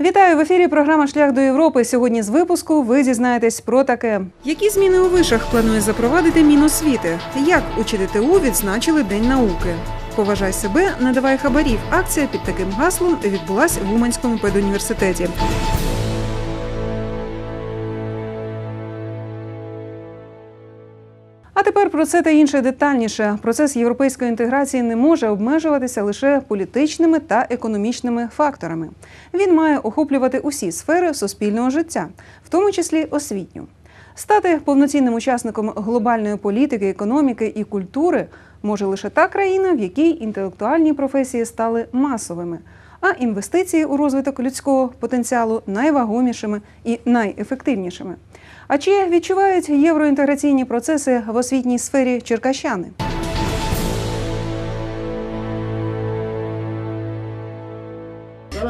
Вітаю в ефірі. Програма Шлях до Європи. Сьогодні з випуску ви дізнаєтесь про таке. Які зміни у вишах планує запровадити Міносвіти? Як у ЧДТУ відзначили День науки? Поважай себе, надавай хабарів. Акція під таким гаслом відбулась в Уманському педуніверситеті. Тепер про це та інше детальніше. Процес європейської інтеграції не може обмежуватися лише політичними та економічними факторами. Він має охоплювати усі сфери суспільного життя, в тому числі освітню. Стати повноцінним учасником глобальної політики, економіки і культури може лише та країна, в якій інтелектуальні професії стали масовими, а інвестиції у розвиток людського потенціалу найвагомішими і найефективнішими. А чи відчувають євроінтеграційні процеси в освітній сфері черкащани?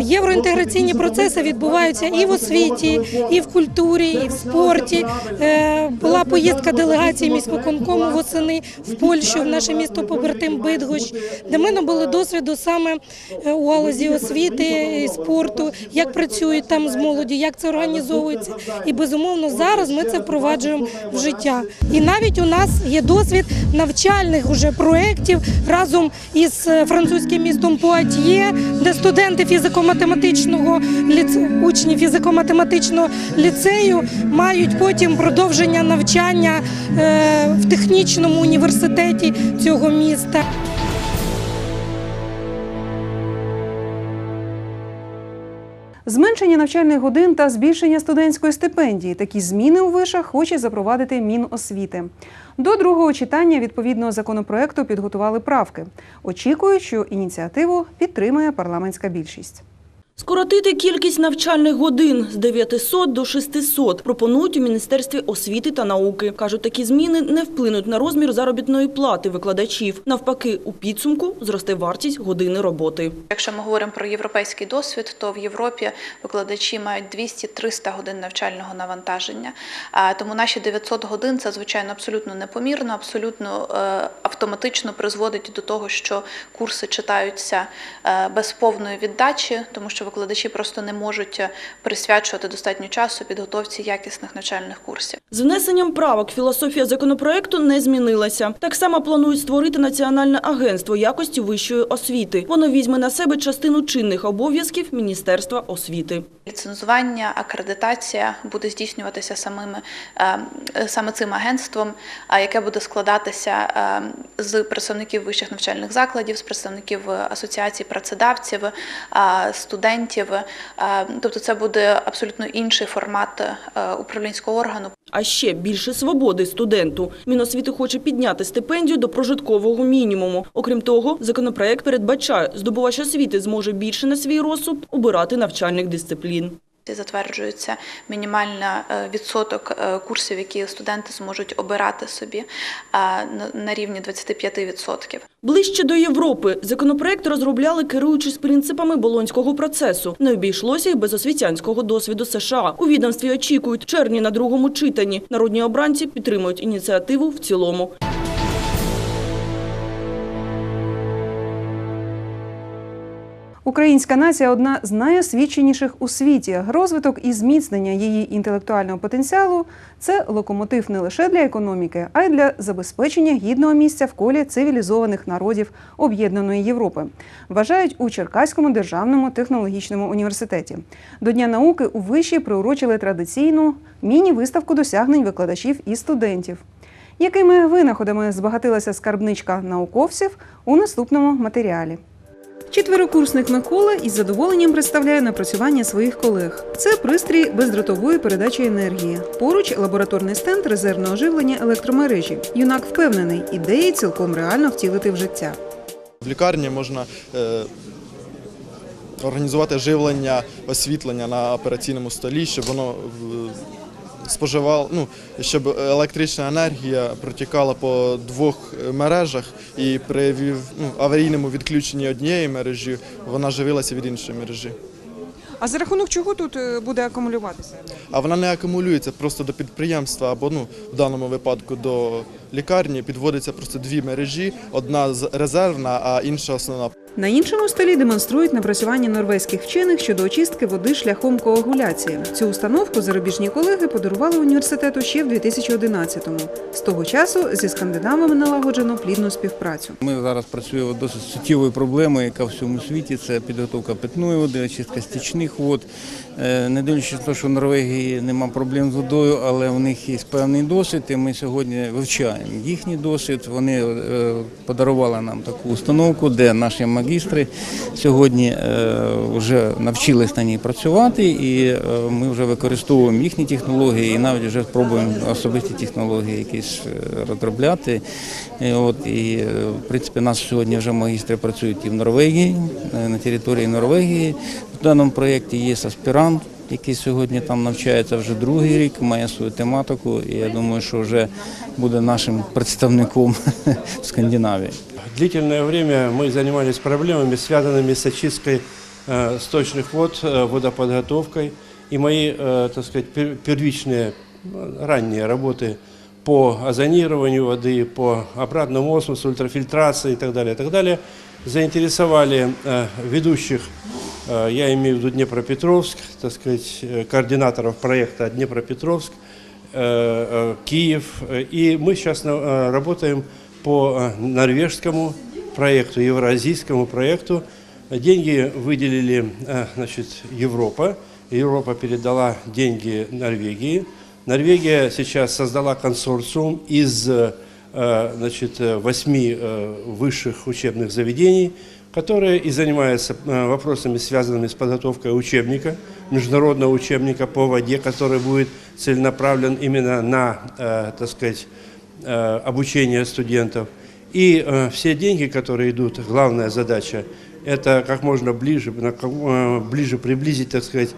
Євроінтеграційні процеси відбуваються і в освіті, і в культурі, і в спорті. Е, Була поїздка делегації міськвиконкому восени в Польщу, в наше місто побратим Бидгощ, де ми набули досвіду саме е, у галузі освіти і спорту, як працюють там з молоді, як це організовується. І безумовно зараз ми це впроваджуємо в життя. І навіть у нас є досвід навчальних уже проєктів разом із е, французьким містом Пуатьє, де студенти фізико-математичного ліце... учні фізико-математичного ліцею мають потім продовження навчання е, в технічному університеті цього міста. Зменшення навчальних годин та збільшення студентської стипендії. Такі зміни у вишах хоче запровадити Міносвіти. До другого читання відповідного законопроекту підготували правки. Очікують, що ініціативу підтримує парламентська більшість. Скоротити кількість навчальних годин з 900 до 600 пропонують у Міністерстві освіти та науки. Кажуть, такі зміни не вплинуть на розмір заробітної плати викладачів. Навпаки, у підсумку зросте вартість години роботи. Якщо ми говоримо про європейський досвід, то в Європі викладачі мають 200-300 годин навчального навантаження. Тому наші 900 годин це звичайно абсолютно непомірно, абсолютно е, автоматично призводить до того, що курси читаються е, без повної віддачі, тому що викладачі просто не можуть е, присвячувати достатньо часу підготовці якісних навчальних курсів. З внесенням правок філософія законопроекту не змінилася. Так само планують створити Національне агентство якості вищої освіти. Воно візьме на себе частину чинних обов'язків Міністерства освіти. Ліцензування, акредитація буде здійснюватися самими е, е, саме цим агентством, яке буде складатися е, з представників вищих навчальних закладів, з представників асоціацій працедавців, е, студентів. Е, Тобто, це буде абсолютно інший формат е, управлінського органу. А ще більше свободи студенту. Міносвіти хоче підняти стипендію до прожиткового мінімуму. Окрім того, законопроект передбачає, здобувач освіти зможе більше на свій розсуд обирати навчальних дисциплін. Затверджується мінімальний відсоток е, курсів, які студенти зможуть обирати собі е, на рівні 25%. Ближче до Європи законопроект розробляли, керуючись принципами болонського процесу. Не обійшлося й без освітянського досвіду США. У відомстві очікують червні на другому читанні. Народні обранці підтримують ініціативу в цілому. Українська нація одна з найосвіченіших у світі. Розвиток і зміцнення її інтелектуального потенціалу це локомотив не лише для економіки, а й для забезпечення гідного місця в колі цивілізованих народів об'єднаної Європи. Вважають у Черкаському державному технологічному університеті. До Дня науки у виші приурочили традиційну міні-виставку досягнень викладачів і студентів. Якими винаходами збагатилася скарбничка науковців у наступному матеріалі? Четверокурсник Микола із задоволенням представляє напрацювання своїх колег. Це пристрій бездротової передачі енергії. Поруч лабораторний стенд резервного живлення електромережі. Юнак впевнений, ідеї цілком реально втілити в життя. В лікарні можна е, організувати живлення, освітлення на операційному столі, щоб воно в- споживало, ну, щоб електрична енергія протікала по двох мережах і при ну, аварійному відключенні однієї мережі вона живилася від іншої мережі. А за рахунок чого тут е, буде акумулюватися? А вона не акумулюється просто до підприємства або ну, в даному випадку до лікарні підводиться просто дві мережі: одна з- резервна, а інша основна. На іншому столі демонструють напрацювання норвезьких вчених щодо очистки води шляхом коагуляції. Цю установку зарубіжні колеги подарували університету ще в 2011-му. З того часу зі скандинавами налагоджено плідну співпрацю. Ми зараз працюємо досить суттєвою проблемою, яка в всьому світі це підготовка питної води, очистка стічних вод. Е, Не дивлячись на те, що в Норвегії нема проблем з водою, але в них є певний досвід, і ми сьогодні вивчаємо їхній досвід. Вони е, подарували нам таку установку, де наші магістри сьогодні е, вже навчились на ній працювати, і е, ми вже використовуємо їхні технології, і навіть вже спробуємо особисті технології якісь розробляти. І От і в принципі нас сьогодні вже магістри працюють і в Норвегії, на території Норвегії. В даному проєкті є аспірант, який сьогодні там навчається вже другий рік, має свою тематику. І я думаю, що вже буде нашим представником в Скандинавії. Длительное время мы занимались проблемами, связанными с очисткой э, сточных вод, э, водоподготовкой. И мои, э, так сказать, пер- первичные э, ранние работы по озонированию воды, по обратному осмосу, ультрафильтрации и так далее, и так далее, заинтересовали э, ведущих, э, я имею в виду Днепропетровск, так сказать, э, координаторов проекта Днепропетровск, э, э, Киев. Э, И мы сейчас э, работаем по э, норвежскому проекту, евразийскому проекту. Деньги выделили э, значит, Европа. Европа передала деньги Норвегии. Норвегия сейчас создала консорциум из э, значит, э, восьми э, высших учебных заведений, которые и занимаются э, вопросами, связанными с подготовкой учебника, международного учебника по воде, который будет целенаправлен именно на, э, так сказать, э, обучение студентов. И все деньги, которые идут, главная задача, это как можно ближе, ближе приблизить, так сказать,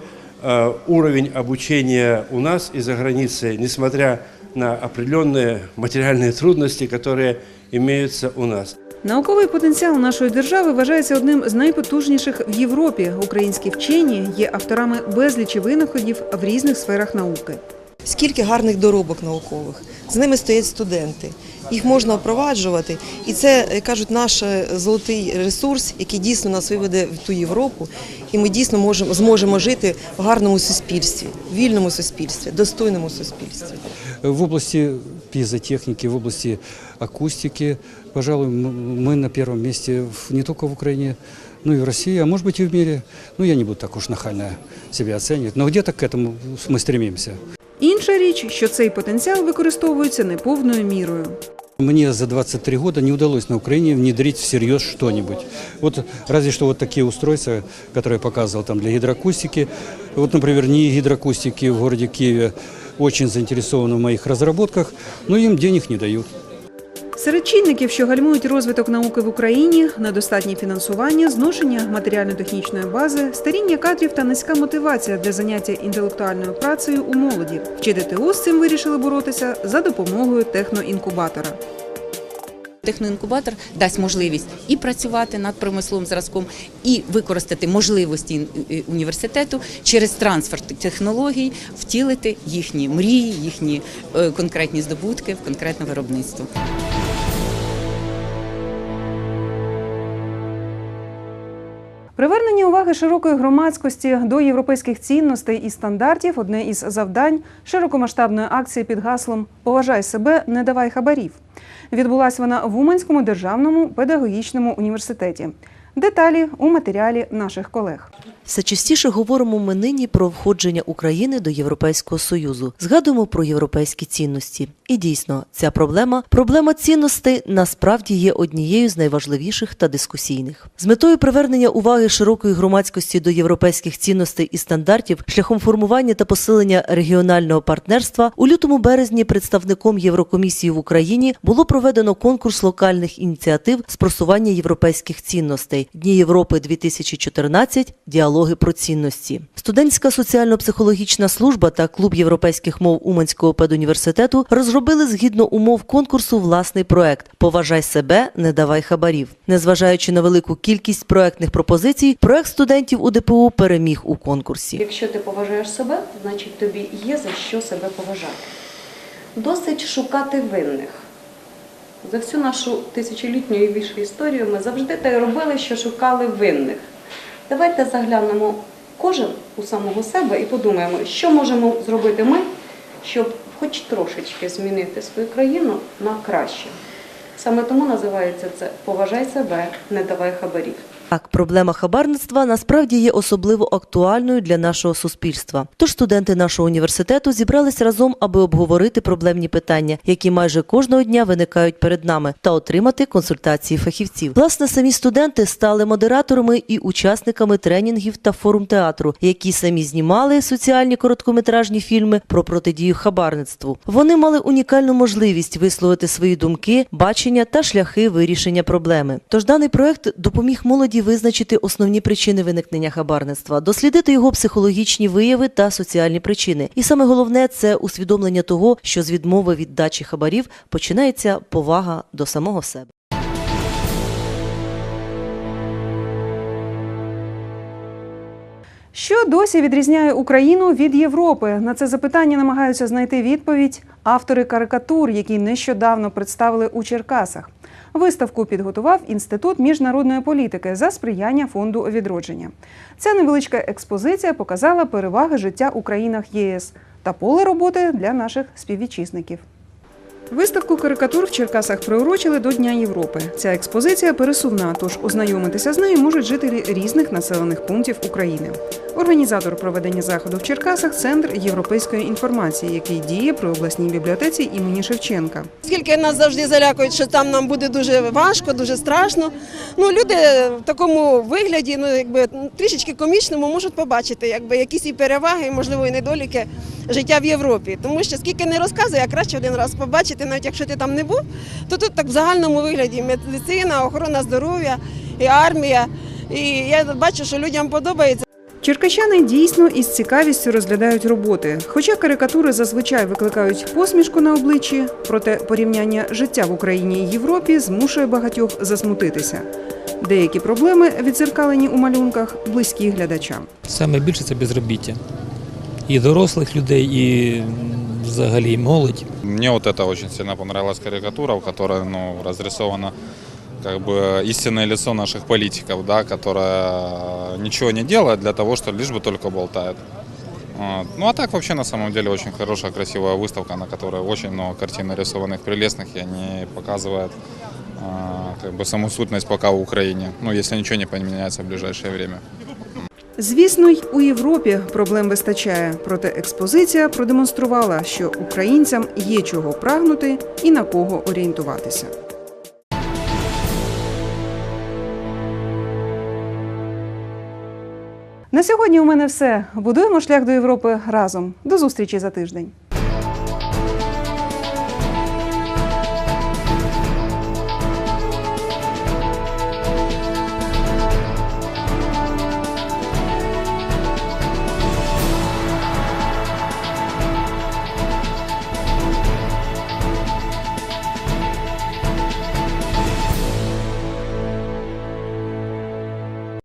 уровень обучения у нас и за границей, несмотря на определенные материальные трудности, которые имеются у нас. Науковий потенціал нашої держави вважається одним з найпотужніших в Європі. Українські вчені є авторами безлічі винаходів в різних сферах науки. Скільки гарних доробок наукових. З ними стоять студенти. Їх можна впроваджувати. І це, як кажуть, наш е, золотий ресурс, який дійсно нас виведе в ту Європу. І ми дійсно можемо, зможемо жити в гарному суспільстві, вільному суспільстві, достойному суспільстві. В области пизотехники, в области акустики, пожалуй, м- мы на первом месте в- не только в Украине, но и в России, а может быть и в мире. Ну, я не буду так уж нахально себя оценивать, но где-то к этому мы стремимся. Інша річ, що цей потенціал використовується неповною мірою. Мне за 23 года не удалось на Украине внедрить всерьез что-нибудь. Вот разве что вот такие устройства, которые я показывал там для гидроакустики. Вот, например, НИИ гидроакустики в городе Киеве очень заинтересованы в моих разработках, но им денег не дают. Серед чинників, що гальмують розвиток науки в Україні, недостатнє фінансування, зношення матеріально-технічної бази, старіння кадрів та низька мотивація для заняття інтелектуальною працею у молоді. В ЧДТУ з цим вирішили боротися за допомогою техноінкубатора. Техноінкубатор дасть можливість і працювати над промисловим зразком, і використати можливості е, університету через трансфер технологій, втілити їхні мрії, їхні е, конкретні здобутки в конкретне виробництво. Привернення уваги широкої громадськості до європейських цінностей і стандартів одне із завдань широкомасштабної акції під гаслом Поважай себе, не давай хабарів. Відбулась вона в Уманському державному педагогічному університеті. Деталі у матеріалі наших колег. Все частіше говоримо ми нині про входження України до Європейського Союзу. Згадуємо про європейські цінності. І дійсно, ця проблема, проблема цінностей, насправді є однією з найважливіших та дискусійних. З метою привернення уваги широкої громадськості до європейських цінностей і стандартів шляхом формування та посилення регіонального партнерства у лютому березні представником Єврокомісії в Україні було проведено конкурс локальних ініціатив з просування європейських цінностей Дні Європи 2014 Діалоги про цінності. Студентська соціально-психологічна служба та клуб європейських мов Уманського педуніверситету розробили згідно умов конкурсу власний проект Поважай себе, не давай хабарів. Незважаючи на велику кількість проектних пропозицій, проект студентів УДПУ переміг у конкурсі. Якщо ти поважаєш себе, значить тобі є за що себе поважати. Досить шукати винних. За всю нашу тисячолітню і більшу історію ми завжди й робили, що шукали винних. Давайте заглянемо кожен у самого себе і подумаємо, що можемо зробити ми, щоб хоч трошечки змінити свою країну на краще. Саме тому називається це Поважай себе, не давай хабарів. Так, проблема хабарництва насправді є особливо актуальною для нашого суспільства. Тож студенти нашого університету зібрались разом, аби обговорити проблемні питання, які майже кожного дня виникають перед нами, та отримати консультації фахівців. Власне, самі студенти стали модераторами і учасниками тренінгів та форум театру, які самі знімали соціальні короткометражні фільми про протидію хабарництву. Вони мали унікальну можливість висловити свої думки, бачення та шляхи вирішення проблеми. Тож даний проект допоміг молоді визначити основні причини виникнення хабарництва, дослідити його психологічні вияви та соціальні причини. І саме головне це усвідомлення того, що з відмови від дачі хабарів починається повага до самого себе. Що досі відрізняє Україну від Європи? На це запитання намагаються знайти відповідь автори карикатур, які нещодавно представили у Черкасах. Виставку підготував Інститут міжнародної політики за сприяння фонду відродження. Ця невеличка експозиція показала переваги життя у країнах ЄС та поле роботи для наших співвітчизників. Виставку карикатур в Черкасах приурочили до Дня Європи. Ця експозиція пересувна, тож ознайомитися з нею можуть жителі різних населених пунктів України. Організатор проведення заходу в Черкасах центр європейської інформації, який діє при обласній бібліотеці імені Шевченка. Скільки нас завжди залякують, що там нам буде дуже важко, дуже страшно. Ну люди в такому вигляді, ну якби трішечки комічному, можуть побачити, якби якісь і переваги, і, можливо, і недоліки життя в Європі. Тому що скільки не розказує, а краще один раз побачити, навіть якщо ти там не був, то тут так в загальному вигляді медицина, охорона здоров'я і армія. І я бачу, що людям подобається. Черкащани дійсно із цікавістю розглядають роботи. Хоча карикатури зазвичай викликають посмішку на обличчі, проте порівняння життя в Україні і Європі змушує багатьох засмутитися. Деякі проблеми, відзеркалені у малюнках, близькі глядачам. Саме більше це безробіття І дорослих людей, і м, взагалі і молодь. Мне вот это очень сильно понравилась карикатура, в которой ну, разрисовано как бы истинное лицо наших политиков, да, которое ничего не делает для того, что лишь бы только болтает. Вот. Ну а так вообще на самом деле очень хорошая, красивая выставка, на которой очень много картин нарисованных прелестных, и они показывают а, как бы саму сутность пока в Украине, ну если ничего не поменяется в ближайшее время. Звісно, й у Європі проблем вистачає. Проте експозиція продемонструвала, що українцям є чого прагнути і на кого орієнтуватися. На сьогодні у мене все. Будуємо шлях до Європи разом. До зустрічі за тиждень.